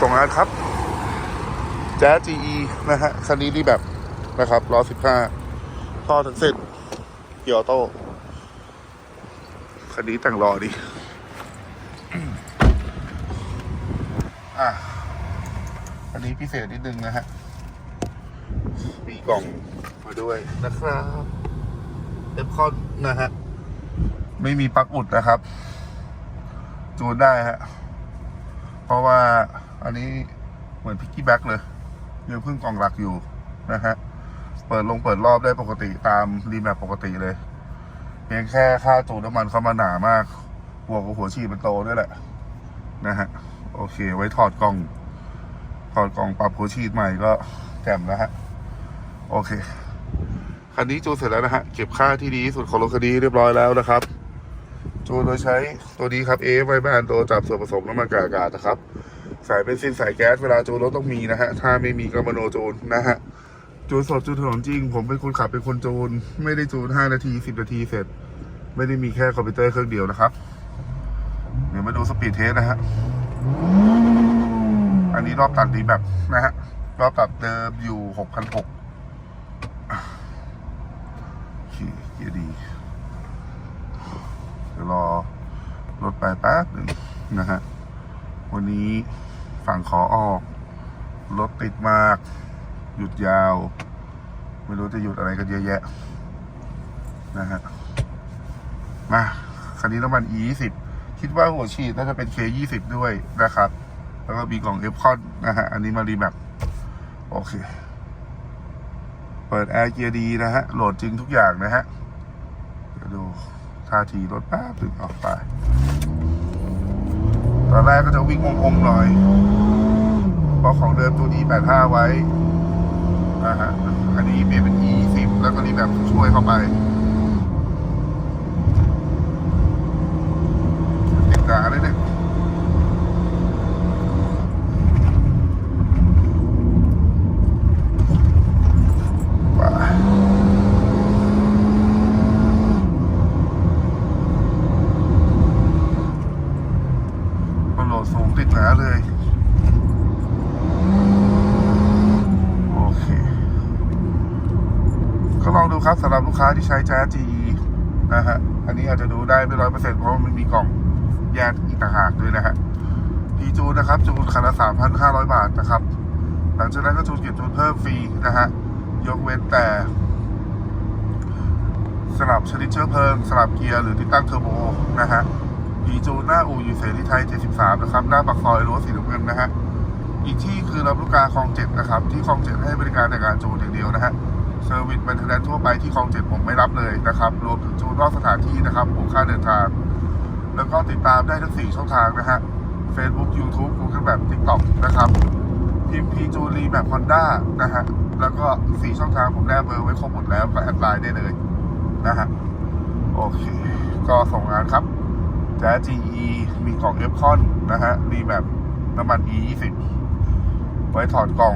ส่งงานครับแจ๊ส GE นะฮะคันนี้นี่แบบนะครับล้อ15ท่อทั้งเส้นเกียร์ออโต้คันนี้แต่งรอดีอะอันนี้พิเศษนิดนึงนะฮะ มีกล่องมาด้วยนะครับเอฟคอนนะฮะ ไม่มีปลั๊กอุดนะครับ จูนได้ฮะ เพราะว่า อันนี้เหมือนพิกกี้แบ็กเลยยังพิ่งกองหลักอยู่นะฮะ เปิดลงเปิดรอบได้ปกติตามรีแมปปกติเลย เพียงแค่ค่าจูนน้ำมันเข้ามาหนามากหัวกับหัวฉีดมันโตด้วยแหละ นะฮะ โอเค ไว้ถอดกล่อง ถอดกล่องปรับหัวฉีดใหม่ก็แจ่มแล้วฮะ โอเค คันนี้จูนเสร็จแล้วนะฮะ เก็บค่าที่ดีที่สุดของรถคันนี้เรียบร้อยแล้วนะครับจูนโดยใช้ตัวนี้ครับ AF ไว้บ้านตัวจับส่วนผสมน้ำมันกากาศนะครับ สายเบนซินสายแก๊สเวลาจูนรถต้องมีนะฮะ ถ้าไม่มีก็มโนจูนนะฮะ จูนสดจูนถนนจริง ผมเป็นคนขับเป็นคนจูน ไม่ได้จูน5นาที10นาทีเสร็จ ไม่ได้มีแค่คอมพิวเตอร์เครื่องเดียวนะครับ เดี๋ยวมาดูสปีดเทสนะฮะ อันนี้รอบตัดดีแบบนะฮะ รอบตัดเดิมอยู่6,600โอเคเกียร์ดีเดี๋ยวรอรถไปแป๊บหนึ่งนะฮะ วันนี้ ฝั่งขอออก รถติดมาก หยุดยาว ไม่รู้จะหยุดอะไรกันเยอะแยะ นะฮะ มาคันนี้น้ำมัน E 2 0 คิดว่าหัวฉีดน่าจะเป็น K 2 0 ด้วยนะครับ แล้วก็มีกล่องเอฟคอนนะฮะ อันนี้มารีแบบโอเค เปิดแอร์เกียร์ดีนะฮะ โหลดจริงทุกอย่างนะฮะเดี๋ยวดูท่าทีรถแป๊บถึงออกไป ตอนแรกก็จะวิ่งงงๆหน่อย เพราะของเดิมตัวนี้85ไว้อ่าฮะอันนี้เปลี่ยนเป็น E 10 แล้วก็รีแบบช่วยเข้าไป ติดหนาเลยเนี่ย ไปก็โหลดสูงติดหนาเลย โอเค ก็ลองดูครับสำหรับลูกค้าที่ใช้แจ๊ส GE นะฮะ อันนี้อาจจะดูได้ไม่ร้อยเปอร์เซ็นต์เพราะมันมีกล่องแยกอีกต่างหากด้วยนะฮะพีจูนนะครับ จูนคันละสามพันห้าร้อยบาทนะครับ หลังจากนั้นก็จูนเก็บจูนเพิ่มฟรีนะฮะ ยกเว้นแต่สลับชนิดเชื้อเพลิงสลับเกียร์หรือติดตั้งเทอร์โบนะฮะ พีจูนหน้าอู่อยู่เสรีไทย 73 นะครับ หน้าปากซอยรั้วสีน้ำเงินนะฮะ อีกที่คือรับลูกกาคลองเจ็ดนะครับ ที่คลองเจ็ดให้บริการในการจูนอย่างเดียวนะฮะเซอร์วิสแมนเทนแนนทั่วไปที่คลองเจ็ดผมไม่รับเลยนะครับ รวมถึงจูนนอกสถานที่นะครับบวกค่าเดินทาง แล้วก็ติดตามได้ทั้ง 4 ช่องทางนะฮะ Facebook YouTube Google แบบ TikTok นะครับพิมพ์พีจูรีแบบฮอนด้านะฮะ แล้วก็ 4 ช่องทางผมแนบเบอร์ไว้ครบหมดแล้วก็แอดไลน์ได้เลยนะฮะ โอเค ก็ส่งงานครับ แจ๊ GE มีกล่องเอฟคอนนะฮะ มีแบบน้ำมัน E 20ไว้ถอดกล่อง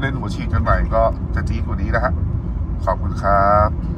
เล่นหัวฉีดกันใหม่ก็จะจีกว่านี้นะฮะ ขอบคุณครับ